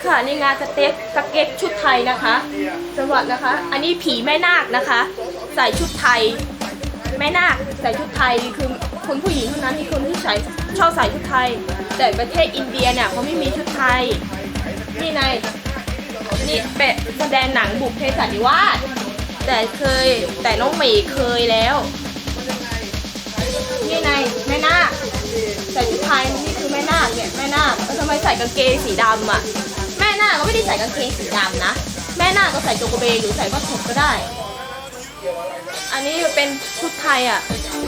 ค่ะนี่งานสเต็กสเก็ตชุดไทยนะคะจังหวัดนะคะ อันนี้ผีแม่นาคนะคะ ใส่ชุดไทย แม่นาคใส่ชุดไทยคือคนผู้หญิงเท่านั้นที่คนที่ใส่ชอบใส่ชุดไทย แต่ประเทศอินเดียเนี่ยเขาไม่มีชุดไทยนี่ไงนี่เป็ดแสดงหนังบุพเพสันิวาสแต่เคยแต่น้องหมีเคยแล้ว นี่ไงแม่นาคใส่ชุดไทยนี่คือแม่นาคเนี่ยแม่นาคแล้วทำไมใส่กางเกงสีดำอะ นาก็ไม่ได้ใส่กางเกงสีดำนะ แม่นาก็ใส่โจงกเบหรือใส่ผ้าถุงก็ได้ อันนี้เป็นชุดไทยอะ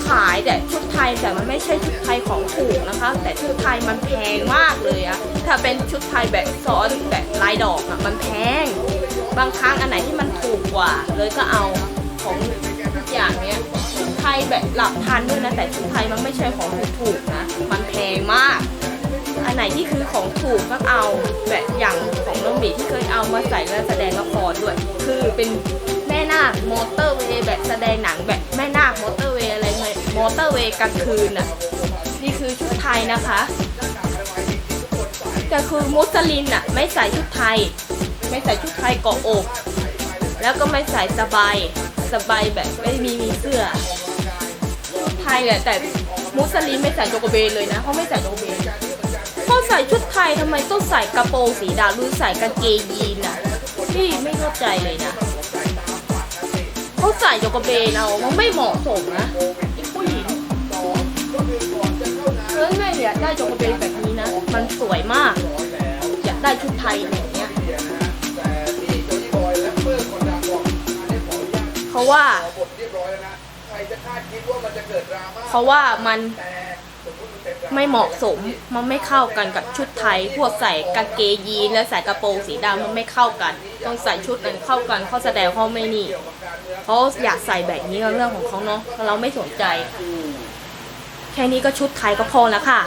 ขายแต่ชุดไทยแต่มันไม่ใช่ชุดไทยของถูกนะคะ แต่ชุดไทยมันแพงมากเลยอะถ้าเป็นชุดไทยแบบซ้อนแบบลายดอกอะมันแพง บางครั้งอันไหนที่มันถูกกว่า เลยก็เอาของทุกอย่างเนี้ยชุดไทยแบบหลักพันด้วยนะแต่ชุดไทยมันไม่ใช่ของถูกๆนะ มันแพงมาก ที่คือของถูกก็เอาแบบอย่างของน้องหมีที่เคยเอามาใส่แล้วแสดงละครด้วย คือเป็นแม่นาคมอเตอร์เวย์แบบแสดงหนังแบบแม่นาคมอเตอร์เวย์อะไรเงี้ยมอเตอร์เวย์กลางคืนน่ะนี่คือชุดไทยนะคะแต่คือมุสลิมน่ะไม่ใส่ชุดไทย ไม่ใส่ชุดไทยเกาะอก แล้วก็ไม่ใส่สบายสบายแบบไม่มีมีเสื้อชุดไทยแหละแต่มุสลิมไม่ใส่โจกเบนเลยนะเขาไม่ใส่โจกเบน ทยทำไมต้องใส่กระโปรงสีดำหรือใส่กางเกงยีนอะพี่ไม่เข้าใจเลยนะเขาใส่โจกระเบนเอามันไม่เหมาะสมนะไอ้ผู้หญิงเออแม่อยากได้โจกระเบนแบบนี้นะ มันสวยมาก อยากได้ชุดไทยแบบเนี้ยเพราะว่าเพราะว่ามัน ไม่เหมาะสม มันไม่เข้ากันกับชุดไทย พวกใส่กางเกงยีนและใส่กระโปรงสีดำมันไม่เข้ากัน ต้องใส่ชุดนั้นเข้ากันเขาแสดงเขาไม่นี่เขาอยากใส่แบบนี้ก็เรื่องของเขาเนาะเราไม่สนใจ แค่นี้ก็ชุดไทยก็พอแล้วค่ะ